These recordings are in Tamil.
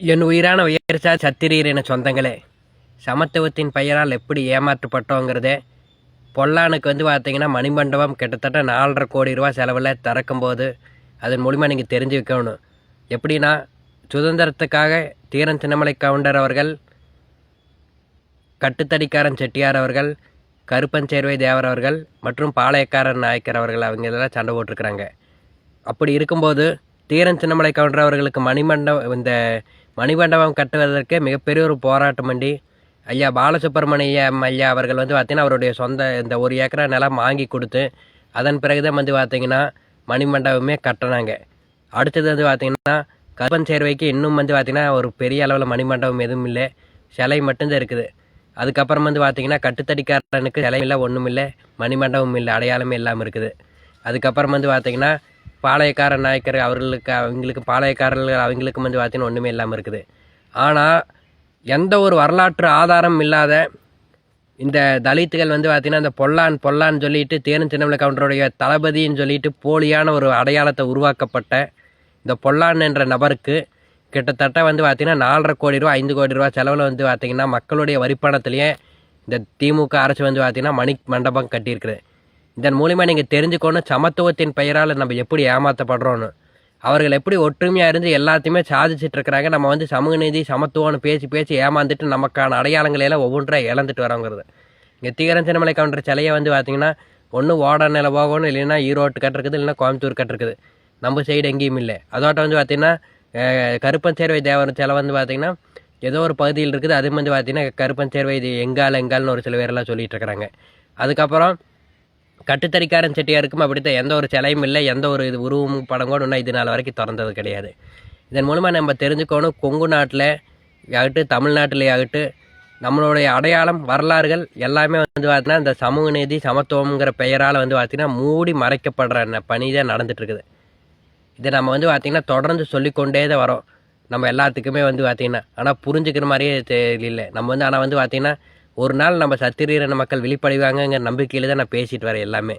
என் உயிரான உயர்ச்சா சத்திரீர் என சொந்தங்களே சமத்துவத்தின் பெயரால் எப்படி ஏமாற்றப்பட்டோங்கிறதே. பொல்லானுக்கு வந்து பார்த்தீங்கன்னா மணிமண்டபம் கிட்டத்தட்ட நாலரை கோடி ரூபா செலவில் திறக்கும்போது அதன் மூலிமா நீங்கள் தெரிஞ்சு வைக்கணும் எப்படின்னா சுதந்திரத்துக்காக தீரன் சின்னமலை கவுண்டர் அவர்கள் கட்டுத்தடிக்காரன் செட்டியார் அவர்கள் கருப்பன் சேர்வை தேவர் அவர்கள் மற்றும் பாளையக்காரன் நாயக்கர் அவர்கள் அவங்க இதெல்லாம் சண்டை போட்டிருக்கிறாங்க. அப்படி இருக்கும்போது தீரன் சின்னமலை கவுண்டர் அவர்களுக்கு மணிமண்டபம் இந்த மணிமண்டபம் கட்டுவதற்கு மிகப்பெரிய ஒரு போராட்டம் பண்ணி ஐயா பாலசுப்ரமணியம் ஐயா அவர்கள் வந்து பார்த்திங்கன்னா அவருடைய சொந்த இந்த ஒரு ஏக்கரா நிலம் வாங்கி கொடுத்து அதன் பிறகுதான் வந்து பார்த்திங்கன்னா மணிமண்டபமே கட்டினாங்க. அடுத்தது வந்து பார்த்திங்கன்னா கருப்பன் சேர்வைக்கு இன்னும் வந்து பார்த்தீங்கன்னா ஒரு பெரிய அளவில் மணிமண்டபம் எதுவும் இல்லை. சிலை மட்டும்தான் இருக்குது. அதுக்கப்புறம் வந்து பார்த்திங்கன்னா கட்டுத்தடிக்காரனுக்கு சிலை இல்லை ஒன்றும் இல்லை மணிமண்டபம் இல்லை அடையாளமே இல்லாமல் இருக்குது. அதுக்கப்புறம் வந்து பார்த்திங்கன்னா பாளையக்கார நாயக்கர் அவர்களுக்கு அவங்களுக்கு பாளையக்காரர்கள் அவங்களுக்கு வந்து பார்த்தீங்கன்னா ஒன்றுமே இல்லாமல் இருக்குது. ஆனால் எந்த ஒரு வரலாற்று ஆதாரம் இல்லாத இந்த தலித்துகள் வந்து பார்த்திங்கன்னா இந்த பொல்லான் பொல்லான்னு சொல்லிட்டு தேனு சின்னமலை கவுண்டருடைய தளபதின்னு சொல்லிட்டு போலியான ஒரு அடையாளத்தை உருவாக்கப்பட்ட இந்த பொல்லான் என்ற நபருக்கு கிட்டத்தட்ட வந்து பார்த்திங்கன்னா நாலரை கோடி ரூபா ஐந்து கோடி ரூபா செலவில் வந்து பார்த்திங்கன்னா மக்களுடைய வரிப்பணத்துலேயே இந்த திமுக அரசு வந்து பார்த்திங்கன்னா மணி மண்டபம் கட்டியிருக்குது இதன் மூலிமா நீங்கள் தெரிஞ்சுக்கணும் சமத்துவத்தின் பெயரால் நம்ம எப்படி ஏமாற்றப்படுறோன்னு அவர்கள் எப்படி ஒற்றுமையாக இருந்து எல்லாத்தையுமே சாதிச்சுட்டு இருக்கிறாங்க நம்ம வந்து சமூக நீதி சமத்துவம்னு பேசி பேசி ஏமாந்துட்டு நமக்கான அடையாளங்களை எல்லாம் ஒவ்வொன்றா இழந்துட்டு வரோங்கிறது. இங்கே தீரன் சின்னமலை கவுண்டர் சிலையை வந்து பார்த்தீங்கன்னா ஒன்று ஓட நில போகணும் இல்லைன்னா ஈரோட்டு கட்டிருக்குது இல்லைன்னா கோயம்புத்தூர் கட்டிருக்குது. நம்ம சைடு எங்கேயும் இல்லை. அதோட்ட வந்து பார்த்திங்கன்னா கருப்பன் சேர்வை தேவர் சிலை வந்து பார்த்திங்கன்னா ஏதோ ஒரு பகுதியில் இருக்குது. அது வந்து பார்த்திங்கன்னா கருப்பன் சேர்வை இது எங்கால் எங்கால்னு ஒரு சில பேரெல்லாம் சொல்லிகிட்டு இருக்கிறாங்க. அதுக்கப்புறம் கட்டுத்தறிக்காரன் செட்டியாருக்கும் அப்படித்தான் எந்த ஒரு சிலையும் இல்லை எந்த ஒரு இது உருவம் படம் கூட இன்னும் இது நாள் வரைக்கும் திறந்தது கிடையாது. இதன் மூலமாக நம்ம தெரிஞ்சுக்கணும் கொங்கு நாட்டில் ஆகட்டும் தமிழ்நாட்டிலே ஆகட்டு நம்மளுடைய அடையாளம் வரலாறுகள் எல்லாமே வந்து பார்த்தீங்கன்னா இந்த சமூக நீதி சமத்துவம்ங்கிற பெயரால் வந்து பார்த்திங்கன்னா மூடி மறைக்கப்படுற பணி தான் நடந்துகிட்ருக்குது இதை நம்ம வந்து பார்த்திங்கன்னா தொடர்ந்து சொல்லிக்கொண்டே தான் வரோம். நம்ம எல்லாத்துக்குமே வந்து பார்த்திங்கன்னா ஆனால் புரிஞ்சுக்கிற மாதிரியே தெரியல. நம்ம வந்து ஆனால் வந்து பார்த்திங்கன்னா ஒரு நாள் நம்ம சத்திரீரன மக்கள் விழிப்படைவாங்கங்கிற நம்பிக்கையில் தான் நான் பேசிட்டு வரேன் எல்லாமே.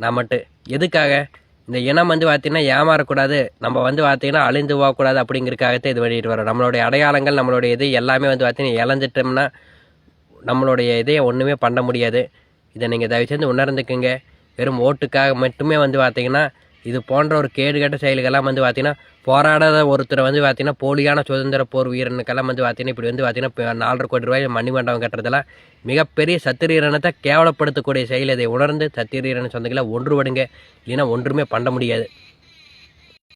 நான் மட்டும் எதுக்காக? இந்த இனம் வந்து பார்த்திங்கன்னா ஏமாறக்கூடாது. நம்ம வந்து பார்த்திங்கன்னா அழிந்து போகக்கூடாது அப்படிங்கிறக்காகத்தான் இது பண்ணிட்டு வரோம். நம்மளுடைய அடையாளங்கள் நம்மளுடைய இது எல்லாமே வந்து பார்த்திங்கன்னா இழந்துட்டோம்னா நம்மளுடைய இதையை ஒன்றுமே பண்ண முடியாது. இதை நீங்கள் தயவுசெய்து உணர்ந்துக்குங்க. வெறும் ஓட்டுக்காக மட்டுமே வந்து பார்த்திங்கன்னா இது போன்ற ஒரு கேடுகட்ட செயல்கள்லாம் வந்து பார்த்தீங்கன்னா போராடாத ஒருத்தரை வந்து பார்த்திங்கன்னா போலியான சுதந்திர போர் வீரனுக்கெல்லாம் வந்து பார்த்தீங்கன்னா இப்படி வந்து பார்த்தீங்கன்னா இப்போ நாலரை கோடி ரூபாய் மணிமண்டபம் கட்டுறதெல்லாம் மிகப்பெரிய சத்திரீரனத்தை கேவலப்படுத்தக்கூடிய செயல் இதை. உணர்ந்து சத்திரீரன சொந்தங்களை ஒன்றுபடுங்க. இல்லைன்னா ஒன்றுமே பண்ண முடியாது.